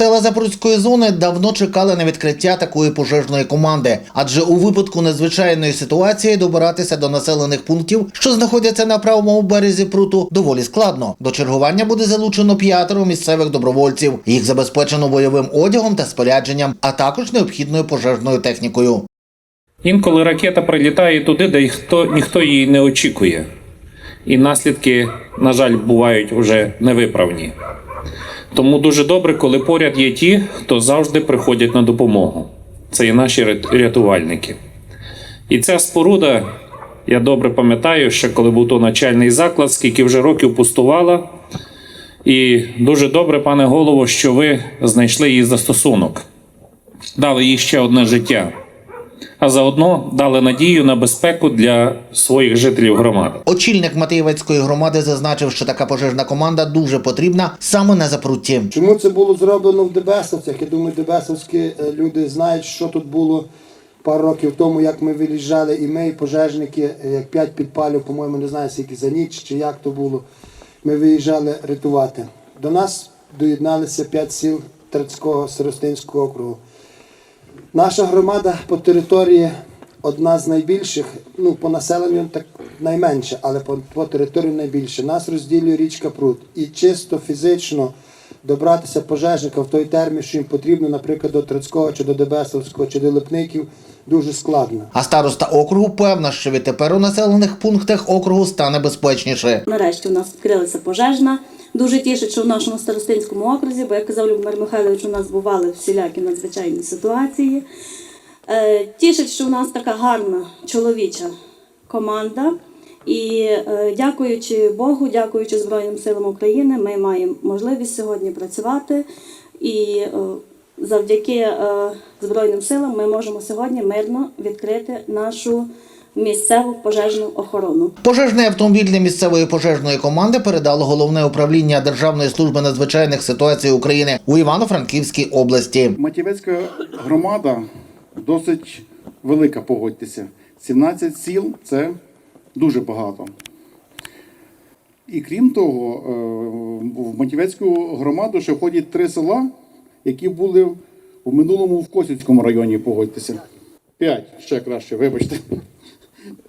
Села Запорізької зони давно чекали на відкриття такої пожежної команди, адже у випадку надзвичайної ситуації добиратися до населених пунктів, що знаходяться на правому березі пруту, доволі складно. До чергування буде залучено п'ятеро місцевих добровольців. Їх забезпечено бойовим одягом та спорядженням, а також необхідною пожежною технікою. Інколи ракета прилітає туди, де ніхто, ніхто її не очікує. І наслідки, на жаль, бувають вже невиправні. Тому дуже добре, коли поряд є ті, хто завжди приходять на допомогу. Це і наші рятувальники. І ця споруда, я добре пам'ятаю, ще коли був то начальний заклад, скільки вже років пустувала. І дуже добре, пане голово, що ви знайшли її застосунок, дали їй ще одне життя а заодно дали надію на безпеку для своїх жителів громади. Очільник Матеєвецької громади зазначив, що така пожежна команда дуже потрібна саме на запрутті. Чому це було зроблено в Дебесовцях? Я думаю, Дебесовські е, люди знають, що тут було пару років тому, як ми виїжджали, і ми, і пожежники, е, як п'ять підпалів, по-моєму, не знаю, скільки за ніч чи як то було. Ми виїжджали рятувати. До нас доєдналися п'ять сіл Трацького Сиростинського округу. Наша громада по території одна з найбільших, ну по населенню так найменше, але по, по території найбільше. Нас розділює річка Прут. І чисто фізично добратися пожежника в той термін, що їм потрібно, наприклад, до Трацького чи до Дебесовського чи до Липників, дуже складно. А староста округу певна, що відтепер у населених пунктах округу стане безпечніше. Нарешті у нас відкрилася пожежна. Дуже тішить, що в нашому старостинському окрузі, бо як казав Любомир Михайлович, у нас бували всілякі надзвичайні ситуації. Е, Тішить, що у нас така гарна чоловіча команда. І е, дякуючи Богу, дякуючи Збройним силам України, ми маємо можливість сьогодні працювати. І е, завдяки Збройним силам ми можемо сьогодні мирно відкрити нашу місцеву пожежну охорону. Пожежний автомобіль для місцевої пожежної команди передало головне управління Державної служби надзвичайних ситуацій України у Івано-Франківській області. Матівецька громада досить велика, погодьтеся. 17 сіл це дуже багато. І крім того, е, в Матівецьку громаду ще входять три села, які були в минулому в Косівському районі, погодьтеся. П'ять, ще краще, вибачте.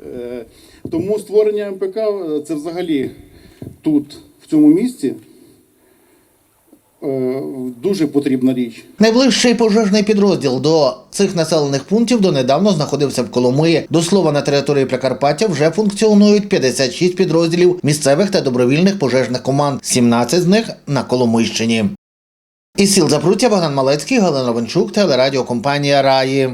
Е, Тому створення МПК е, це взагалі тут, в цьому місці, е, дуже потрібна річ. Найближчий пожежний підрозділ до цих населених пунктів донедавно знаходився в Коломиї. До слова, на території Прикарпаття вже функціонують 56 підрозділів місцевих та добровільних пожежних команд, 17 з них на Коломийщині. Із сіл Запруття Богдан Малецький, Галина Венчук, телерадіокомпанія Раї.